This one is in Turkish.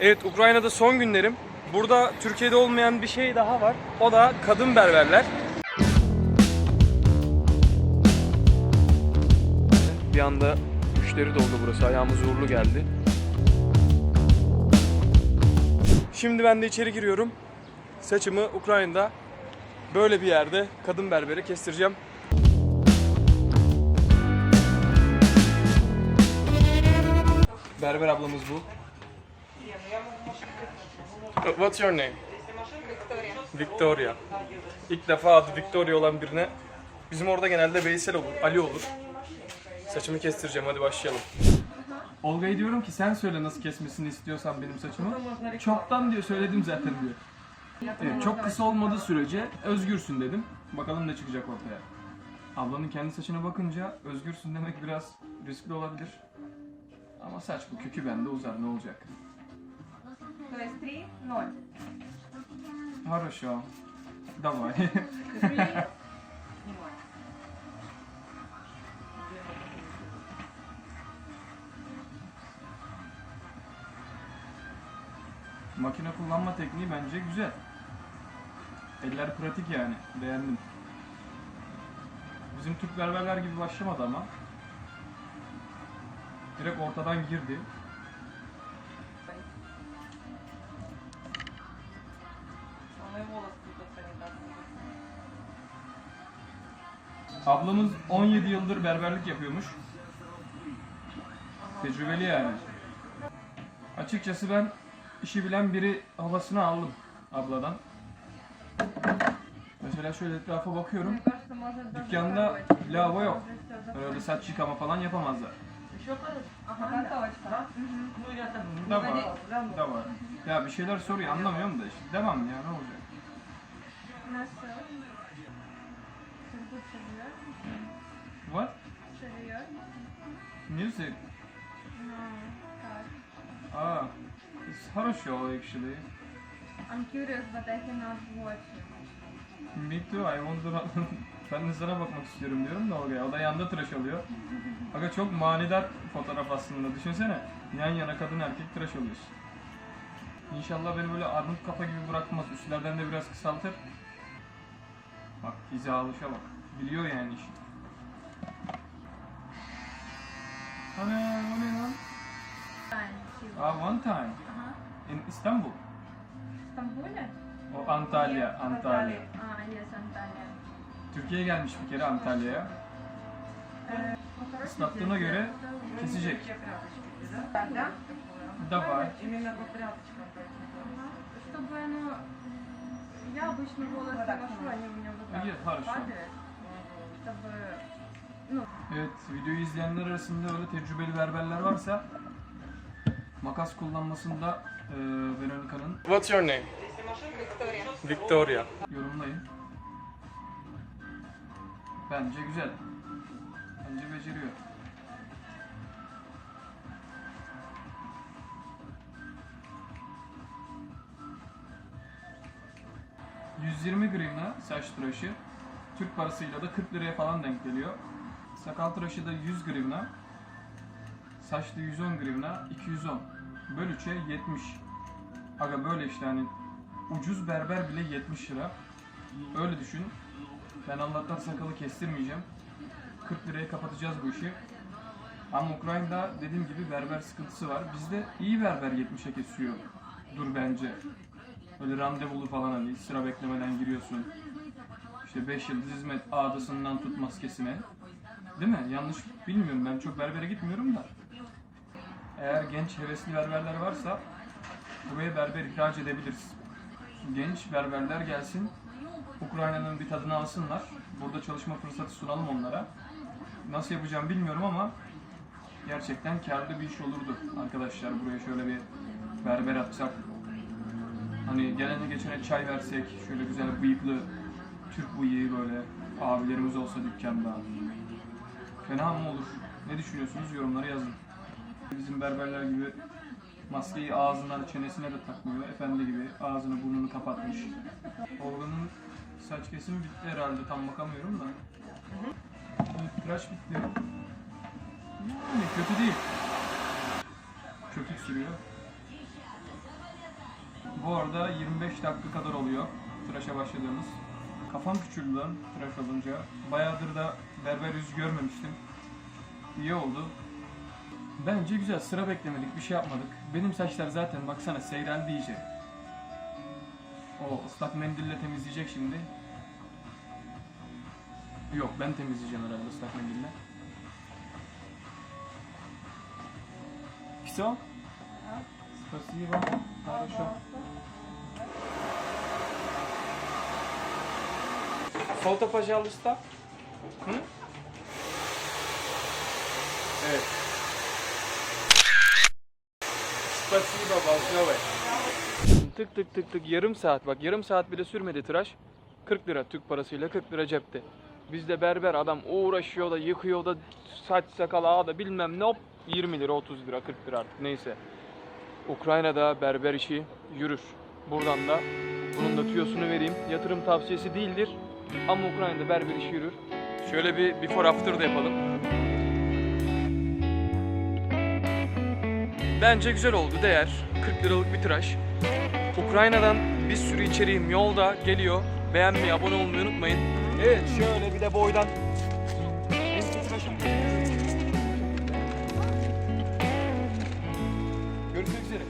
Evet Ukrayna'da son günlerim. Burada Türkiye'de olmayan bir şey daha var. O da kadın berberler. Bir anda müşteri doldu burası. Ayağımız uğurlu geldi. Şimdi ben de içeri giriyorum. Saçımı Ukrayna'da böyle bir yerde kadın berbere kestireceğim. Berber ablamız bu. What's your name? Victoria. İlk defa adı Victoria olan birine bizim orada genelde Veysel olur, Ali olur. Saçımı kestireceğim hadi başlayalım. Olga'ya diyorum ki sen söyle nasıl kesmesini istiyorsan benim saçımı. Çoktan diyor söyledim zaten diyor. Evet, çok kısa olmadığı sürece özgürsün dedim. Bakalım ne çıkacak ortaya. Ablanın kendi saçına bakınca özgürsün demek biraz riskli olabilir. Ama saç bu kökü bende uzar ne olacak? То есть 3, 0. Хорошо. Давай. 3, Makine kullanma tekniği bence güzel. Eller pratik yani. Beğendim. Bizim Türk berberler gibi başlamadı ama. Direkt ortadan girdi. Ablamız 17 yıldır berberlik yapıyormuş. Tecrübeli yani. Açıkçası ben işi bilen biri havasını aldım abladan. Mesela şöyle etrafa bakıyorum. Dükkanda lavabo yok. Öyle saç yıkama falan yapamazlar. Da var, da var. Ya bir şeyler soruyor anlamıyorum da işte. Devam ya ne olacak? Nasıl? Тут живет? What? Живет? Music. Ну, как? Ah. It's хорошо actually. I'm curious, but I cannot watch him. Me too, I wonder... ben de sana bakmak istiyorum diyorum da Olga'ya. O da yanda tıraş oluyor. Aga çok manidar fotoğraf aslında. Düşünsene. Yan yana kadın erkek tıraş oluyorsun. İnşallah beni böyle armut kafa gibi bırakmaz. Üstlerden de biraz kısaltır. Bak hizalışa bak. Biliyor yani işi. Ana o ne lan? Time, she Ah, one time. Ага. In İstanbul. В Стамбуле? O Antalya, Нет, в Antalya. А, yes, Antalya. Türkiye'ye gelmiş bir kere Antalya'ya. Э, Islattığına göre kesecek. Да? Da var. Чтобы оно... Я обычно волосы ношу, они у меня вот так Нет, хорошо. падают. Чтобы... Evet, videoyu izleyenler arasında öyle tecrübeli berberler varsa makas kullanmasında e, Veronica'nın What's your name? Виктория. Victoria. Yorumlayın. Bence güzel. Bence beceriyor. ...120 grivna saç tıraşı. Türk parasıyla da 40 liraya falan denk geliyor. Sakal tıraşı da 100 grivna. Saçlı 110 grivna, 210. Böl 3'e 70. Aga böyle işte hani ucuz berber bile 70 lira. Öyle düşün. Ben Allah'tan sakalı kestirmeyeceğim. 40 liraya kapatacağız bu işi. Ama Ukrayna'da dediğim gibi berber sıkıntısı var. Bizde iyi berber 70'e kesiyor. Dur bence. Öyle randevulu falan hani sıra beklemeden giriyorsun. İşte 5 yıldız hizmet ağdasından tut maskesine. Değil mi? Yanlış bilmiyorum ben çok berbere gitmiyorum da. Eğer genç hevesli berberler varsa buraya berber ihraç edebiliriz. Genç berberler gelsin, Ukrayna'nın bir tadını alsınlar. Burada çalışma fırsatı sunalım onlara. Nasıl yapacağım bilmiyorum ama gerçekten karlı bir iş olurdu arkadaşlar. Buraya şöyle bir berber atsak. Hani gelene geçene çay versek, şöyle güzel bıyıklı Türk bıyığı böyle abilerimiz olsa dükkanda. Fena mı olur? Ne düşünüyorsunuz? Yorumlara yazın. Bizim berberler gibi maskeyi ağzına, çenesine de takmıyor. Efendi gibi ağzını burnunu kapatmış. Olgan'ın saç kesimi bitti herhalde. Tam bakamıyorum da. Tıraş bitti. Yani kötü değil. Köpük sürüyor. Bu arada 25 dakika kadar oluyor tıraşa başladığımız. Kafam küçüldü lan tıraş olunca. Bayağıdır da berber yüzü görmemiştim. İyi oldu. Bence güzel. Sıra beklemedik. Bir şey yapmadık. Benim saçlar zaten baksana seyreldi iyice. O ıslak mendille temizleyecek şimdi. Yok ben temizleyeceğim herhalde ıslak mendille. Все? Спасибо. Хорошо. Salata pajalısta. Hı? Evet. Spasiba balslavay. Tık tık tık tık yarım saat bak yarım saat bile sürmedi tıraş. 40 lira Türk parasıyla 40 lira cepte. Bizde berber adam uğraşıyor da yıkıyor da saç sakal ağa da bilmem ne hop 20 lira 30 lira 40 lira artık neyse. Ukrayna'da berber işi yürür. Buradan da bunun da tüyosunu vereyim. Yatırım tavsiyesi değildir. Ama Ukrayna'da berber işi yürür. Şöyle bir before after da yapalım. Bence güzel oldu, değer. 40 liralık bir tıraş. Ukrayna'dan bir sürü içeriğim yolda geliyor. Beğenmeyi, abone olmayı unutmayın. Evet, şöyle bir de boydan. Görüşmek üzere.